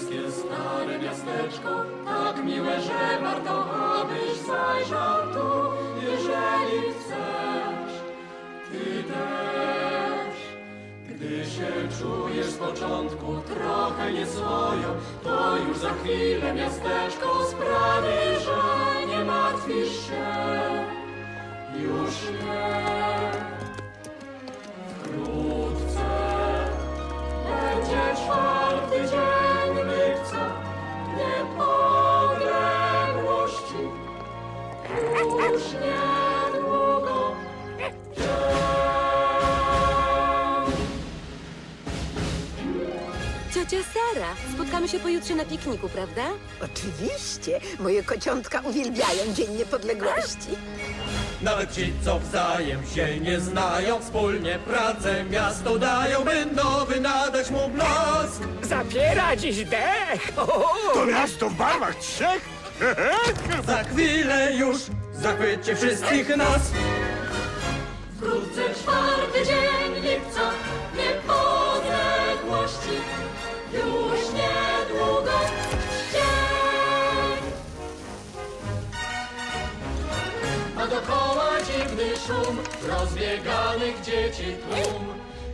królewskie stare miasteczko, tak miłe, że warto, abyś zajrzał tu, jeżeli chcesz. Ty też, gdy się czujesz z początku trochę nieswojo, to już za chwilę miasteczko sprawi, że nie martwisz się. Ciocia Sara, spotkamy się pojutrze na pikniku, prawda? Oczywiście, moje kociątka uwielbiają Dzień Niepodległości. Nawet ci, co wzajem się nie znają, wspólnie pracę miasto dają, by nowy nadać mu blask. Zapiera dziś dech! To miasto w barwach trzech? Za chwilę już zachwycie wszystkich nas. Dokoła dziwny szum rozbieganych dzieci tłum.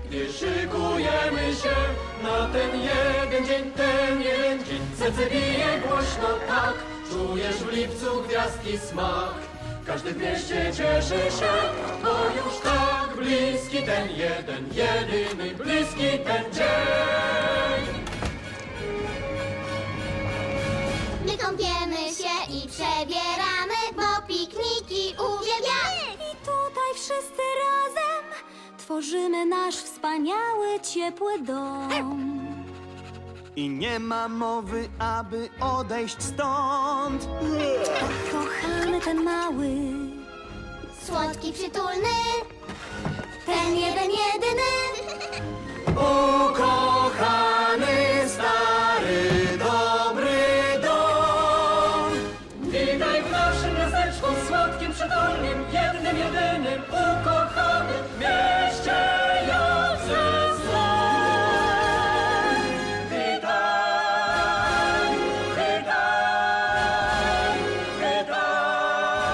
Gdy szykujemy się na ten jeden dzień, ten jeden dzień. Serce bije głośno tak, czujesz w lipcu gwiazdki smak. Każdy w mieście cieszy się, bo już tak bliski ten jeden, jedyny, bliski ten dzień. My kąpiemy się i przebieramy, bo tutaj wszyscy razem tworzymy nasz wspaniały, ciepły dom. I nie ma mowy, aby odejść stąd. Kochamy ten mały, Słodki, przytulny, ten jeden. Bo